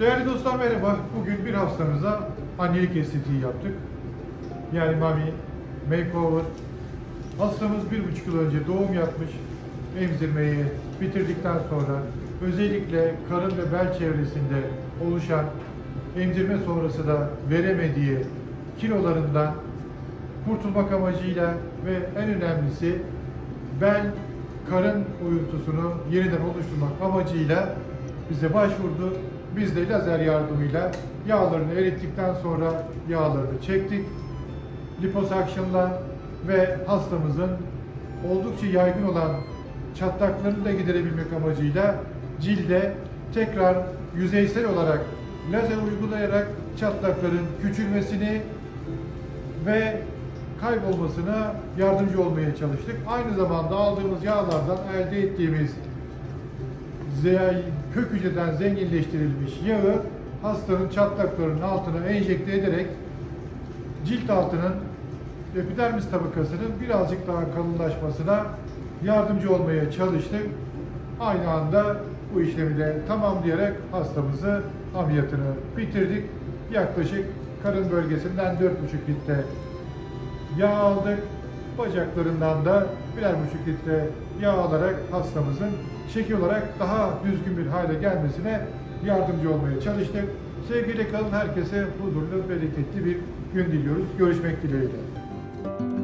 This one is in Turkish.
Değerli dostlar merhaba. Bugün bir hastamıza annelik estetiği yaptık. Yani mami makeover. Hastamız bir buçuk yıl önce doğum yapmış. Emzirmeyi bitirdikten sonra özellikle karın ve bel çevresinde oluşan emzirme sonrası da veremediği kilolarından kurtulmak amacıyla ve en önemlisi bel karın uyuntusunu yeniden oluşturmak amacıyla bize başvurdu. Biz de lazer yardımıyla yağlarını erittikten sonra yağlarını çektik. Liposakşınla ve hastamızın oldukça yaygın olan çatlaklarını da giderebilmek amacıyla cilde tekrar yüzeysel olarak lazer uygulayarak çatlakların küçülmesini ve kaybolmasına yardımcı olmaya çalıştık. Aynı zamanda aldığımız yağlardan elde ettiğimiz kök hücreden zenginleştirilmiş yağı hastanın çatlaklarının altına enjekte ederek cilt altının epidermis tabakasının birazcık daha kalınlaşmasına yardımcı olmaya çalıştık. Aynı anda bu işlemi de tamamlayarak hastamızı ameliyatını bitirdik. Yaklaşık karın bölgesinden 4,5 litre yağ aldık. Bacaklarından da birer buçuk litre yağ alarak hastamızın şekil olarak daha düzgün bir hale gelmesine yardımcı olmaya çalıştık. Sevgiyle kalın herkese huzurlu, bereketli bir gün diliyoruz. Görüşmek dileğiyle.